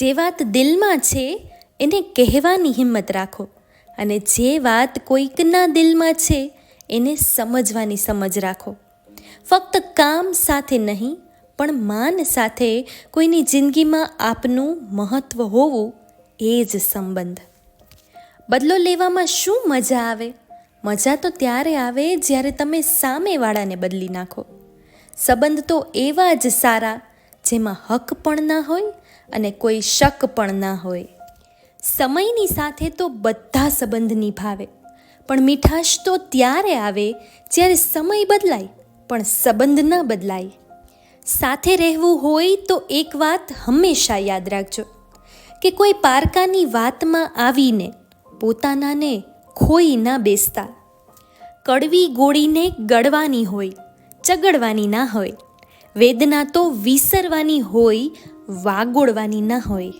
જે વાત દિલમાં છે, એને કહેવાની હિંમત રાખો. અને જે વાત કોઈકના દિલમાં છે, એને સમજવાની સમજ રાખો. ફક્ત કામ સાથે નહીં, પણ માન સાથે કોઈની જિંદગીમાં આપનું મહત્ત્વ હોવું એ જ સંબંધ. બદલો લેવામાં શું મજા આવે? મજા તો ત્યારે આવે જ્યારે તમે સામેવાળાને બદલી નાખો. સંબંધ તો એવા જ સારા જેમાં હક પણ ના હોય અને કોઈ શક પણ ના હોય. સમયની સાથે તો બધા સંબંધ નિભાવે. પણ મીઠાશ તો ત્યારે આવે જ્યારે સમય બદલાય, પણ સંબંધ ન બદલાય. સાથે રહેવું હોય તો એક વાત હંમેશા યાદ રાખજો કે કોઈ પારકાની વાતમાં આવીને પોતાનાને ખોઈ ના બેસતા. કડવી ગોળીને ગળવાની હોય, ચગડવાની ના હોય. વેદના તો વિસરવાની હોય વાગોળવાની ના હોય.